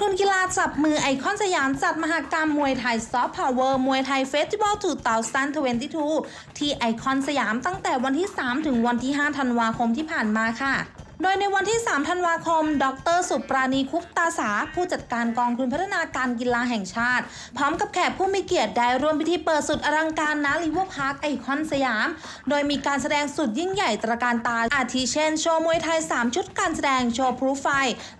ทุนกีฬาจับมือไอคอนสยามจัดมหกรรมมวยไทยซอฟต์พาวเวอร์มวยไทยเฟสติวัล2022 ที่ไอคอนสยามตั้งแต่วันที่ 3 ถึงวันที่ 5 ธันวาคมที่ผ่านมาค่ะ โดยในวันที่ 3 ธันวาคม ดร สุปราณีคุปตาสา ผู้จัดการกองทุนพัฒนาการกีฬาแห่งชาติ พร้อมกับแขกผู้มีเกียรติได้ร่วมพิธีเปิดสุดอลังการณลิเวอร์พาร์คไอคอนสยาม โดยมีการแสดงสุดยิ่งใหญ่ตระการตา อาทิเช่น โชว์มวยไทย 3 ชุดการแสดง โชว์พรูไฟ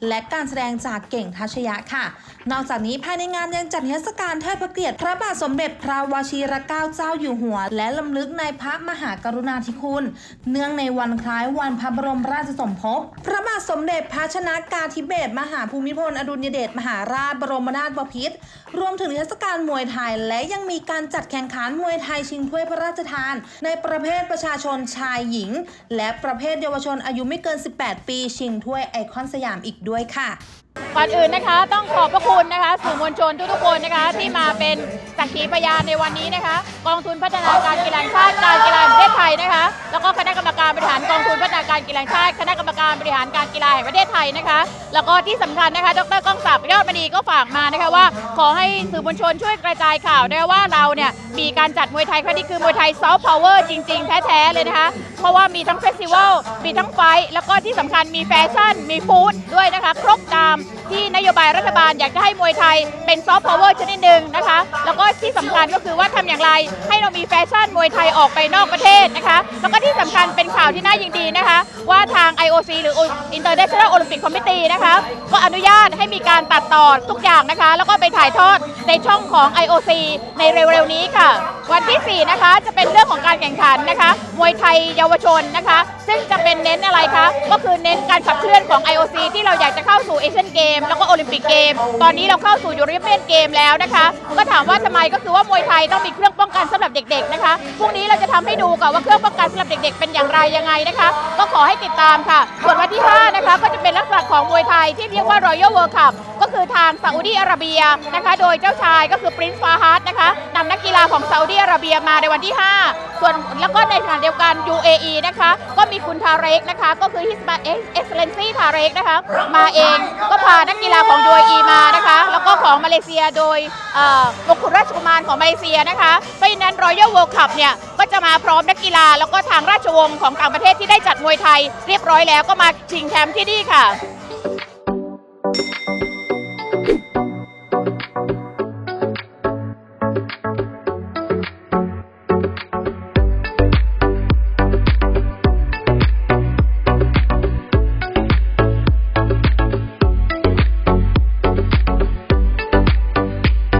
และการแสดงจากเก่งทัชยะค่ะ นอกจากนี้ภายในงานยังจัดเทศกาลเทิดพระเกียรติพระบาทสมเด็จพระวชิรเกล้าเจ้าอยู่หัว และลำลึกในพระมหากรุณาธิคุณ เนื่องในวันคล้ายวันพระบรมราชสมภพพระบาทสมเด็จพระชนากาธิเบศรมหาภูมิพล อดุลยเดชมหาราชบรมนาถบพิตรรวมถึงเทศกาลมวยไทย และยังมีการจัดแข่งขันมวยไทยชิงถ้วยพระราชทาน ในประเภทประชาชนชายหญิง และประเภทเยาวชนอายุไม่เกิน 18 ปีชิงถ้วยไอคอนสยามอีกด้วยค่ะก่อนอื่นนะคะต้องขอบพระคุณนะคะสื่อมวลชนทุกๆคนนะคะ ที่มาเป็นสักขีพยานในวันนี้นะคะ กองทุนพัฒนาการกีฬาชาติการกีฬาประเทศไทยนะคะ แล้วก็คณะกรรมการบริหารกองทุนพั การกีฬาแห่งชาติ คณะกรรมการบริหารการกีฬาแห่งประเทศไทยนะคะ แล้วก็ที่สำคัญนะคะ ดรก้องศักดิ์ยอดมณีก็ฝากมานะคะว่า ขอให้สื่อมวลชนช่วยกระจายข่าวด้วยว่าเราเนี่ยมีการจัดมวยไทยครั้งนี้คือมวยไทยซอฟต์พาวเวอร์จริง ๆ แท้ ๆ เลยนะคะ เพราะว่ามีทั้งเฟสติวัลมีทั้งไฟ แล้วก็ที่สำคัญมีแฟชั่น มีฟู้ดด้วยนะคะ ครบตาม ที่นโยบายรัฐบาลอยากจะให้มวยไทยเป็นซอฟต์พาวเวอร์ชนิดหนึ่งนะคะ แล้วก็ที่สำคัญก็คือว่าทำอย่างไร ให้เรามีแฟชั่นมวยไทยออกไปนอกประเทศนะคะ แล้วก็ที่สำคัญเป็นข่าวที่น่ายินดีนะคะ ว่าทาง IOC หรือ International Olympic Committee นะคะก็อนุญาตให้มีการตัดต่อทุกอย่างนะคะ แล้วก็ไปถ่ายทอดในช่องของ IOC ในเร็วๆนี้ค่ะ วันที่ 4 นะคะจะเป็นเรื่องของการแข่งขันนะคะมวยไทยเยาวชนนะคะ ซึ่งจะเป็นเน้นอะไรคะก็คือเน้นการขับเคลื่อนของ IOC ที่เราอยากจะเข้าสู่เอเชียนเกมแล้วก็โอลิมปิกเกม ตอนนี้เราเข้าสู่ยูโรเปียนเกมแล้วนะคะ ก็ถามว่าทำไมก็คือว่ามวยไทยต้องมีเครื่องป้องกันสำหรับเด็กๆนะคะพรุ่งนี้เราจะทำให้ดูค่ะว่าเครื่องป้องกันสำหรับเด็ก ๆ เป็นอย่างไรยังไงนะคะ ก็ขอให้ติดตามค่ะส่วนวันที่5นะคะก็จะเป็นลักษณะของมวยไทยที่เรียกว่า Royal World Cup ก็คือทางซาอุดีอาระเบียนะคะโดยเจ้าชายก็คือปรินซ์ฟาฮัดนะคะนำนักกีฬาของซาอุดีอาระเบียมาในวันที่ 5 ส่วนแล้วก็ในขณะเดียวกัน UAE นะคะก็มีคุณทาเรกนะคะก็คือ His Excellency ทาเรกนะคะมาเองก็พานักกีฬาของ UAE มานะคะแล้วก็ของมาเลเซียโดยมงกุฎราชกุมารของมาเลเซียนะคะเพราะฉะนั้น Royal World Cup เนี่ยก็จะมาพร้อมนักกีฬา แล้วก็ทางราชวงศ์ของต่างประเทศที่ได้จัดมวยไทย เรียบร้อยแล้วก็มาชิงแชมป์ที่นี่ค่ะ